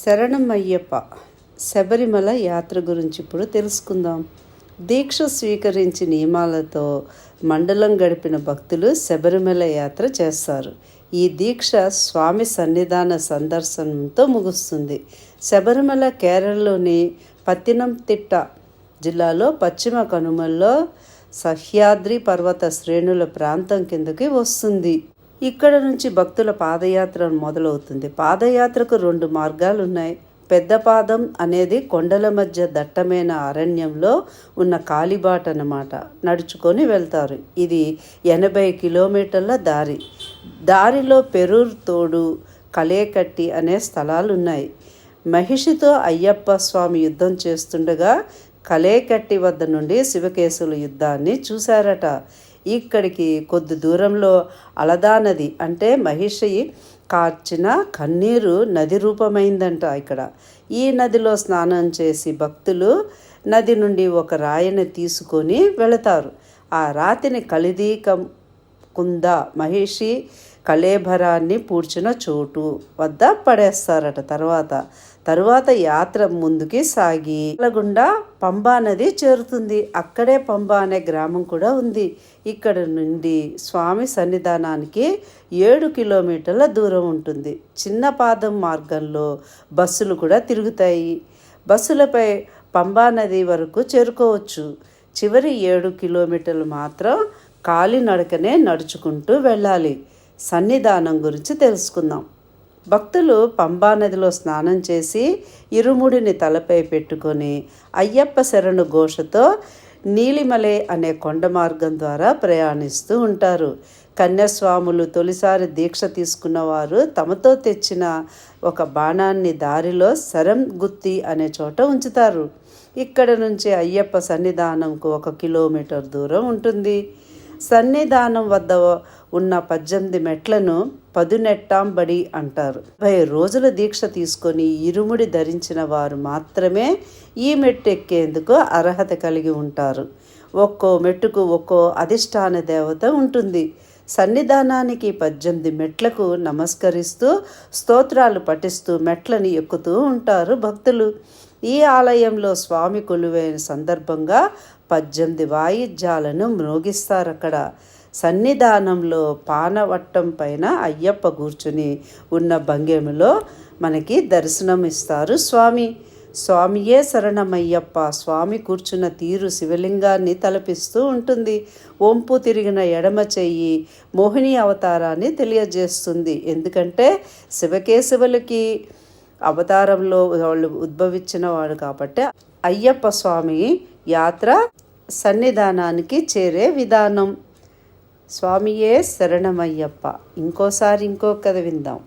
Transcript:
శరణం అయ్యప్ప శబరిమల యాత్ర గురించి ఇప్పుడు తెలుసుకుందాం. దీక్ష స్వీకరించి నియమాలతో మండలం గడిపిన భక్తులు శబరిమల యాత్ర చేస్తారు. ఈ దీక్ష స్వామి సన్నిధాన సందర్శనంతో ముగుస్తుంది. శబరిమల కేరళలోని పత్తినంతిట్ట జిల్లాలో పశ్చిమ కనుమల్లో సహ్యాద్రి పర్వత శ్రేణుల ప్రాంతం కిందకి వస్తుంది. ఇక్కడ నుంచి భక్తుల పాదయాత్ర మొదలవుతుంది. పాదయాత్రకు రెండు మార్గాలు ఉన్నాయి పెద్ద పాదం అనేది కొండల మధ్య దట్టమైన అరణ్యంలో ఉన్న కాలిబాట అన్నమాట. నడుచుకొని వెళ్తారు. ఇది ఎనభై కిలోమీటర్ల దారి. దారిలో పెరూర్ తోడు కలేకట్టి అనే స్థలాలు ఉన్నాయి మహిషితో అయ్యప్ప స్వామి యుద్ధం చేస్తుండగా కలేకట్టి వద్ద నుండి శివకేశుల యుద్ధాన్ని చూశారట. ఇక్కడికి కొద్ది దూరంలో అలదా నది అంటే మహిషి కార్చిన కన్నీరు నది రూపమైందంట ఇక్కడ. ఈ నదిలో స్నానం చేసి భక్తులు నది నుండి ఒక రాయిని తీసుకొని వెళతారు. ఆ రాతిని కలిదీకం కుంద మహిషి కళేభరాన్ని పూడ్చిన చోటు వద్ద పడేస్తారట తర్వాత. తరువాత యాత్ర ముందుకి సాగి గుండా పంబా నది చేరుతుంది. అక్కడే పంబా అనే గ్రామం కూడా ఉంది. ఇక్కడ నుండి స్వామి సన్నిధానానికి ఏడు కిలోమీటర్ల దూరం ఉంటుంది. చిన్న పాదం మార్గంలో బస్సులు కూడా తిరుగుతాయి. బస్సులపై పంబా నది వరకు చేరుకోవచ్చు. చివరి ఏడు కిలోమీటర్లు మాత్రం కాలినడకనే నడుచుకుంటూ వెళ్ళాలి. సన్నిధానం గురించి తెలుసుకుందాం. భక్తులు పంబా నదిలో స్నానం చేసి ఇరుముడిని తలపై పెట్టుకొని అయ్యప్ప శరణు ఘోషతో నీలిమలే అనే కొండ మార్గం ద్వారా ప్రయాణిస్తూ ఉంటారు. కన్యాస్వాములు తొలిసారి దీక్ష తీసుకున్న వారు తమతో తెచ్చిన ఒక బాణాన్ని దారిలో శరం గుత్తి అనే చోట ఉంచుతారు. ఇక్కడ నుంచి అయ్యప్ప సన్నిధానంకు ఒక కిలోమీటర్ దూరం ఉంటుంది. సన్నిధానం వద్ద ఉన్న పద్దెనిమిది మెట్లను పదునెట్టాంబడి అంటారు. ముప్పై రోజుల దీక్ష తీసుకొని ఇరుముడి ధరించిన వారు మాత్రమే ఈ మెట్టు ఎక్కేందుకు అర్హత కలిగి ఉంటారు. ఒక్కో మెట్టుకు ఒక్కో అధిష్టాన దేవత ఉంటుంది. సన్నిధానానికి పద్దెనిమిది మెట్లకు నమస్కరిస్తూ స్తోత్రాలు పఠిస్తూ మెట్లని ఎక్కుతూ ఉంటారు భక్తులు. ఈ ఆలయంలో స్వామి కొలువైన సందర్భంగా పద్దెనిమిది వాయిద్యాలను మ్రోగిస్తారు అక్కడ సన్నిధానంలో పానవట్టం పైన అయ్యప్ప కూర్చుని ఉన్న భంగిమలో మనకి దర్శనం ఇస్తారు స్వామి. స్వామియే శరణమయ్యప్ప. స్వామి కూర్చున్న తీరు శివలింగాన్ని తలపిస్తూ ఉంటుంది. ఒంపు తిరిగిన ఎడమ చెయ్యి మోహిని అవతారాన్ని తెలియజేస్తుంది. ఎందుకంటే శివకేశవులకి అవతారంలో వాళ్ళు ఉద్భవించిన వాడు కాబట్టి అయ్యప్ప స్వామి యాత్ర సన్నిధానానికి చేరే విధానం. స్వామియే శరణమయ్యప్ప. ఇంకోసారి ఇంకో కథ విందాం.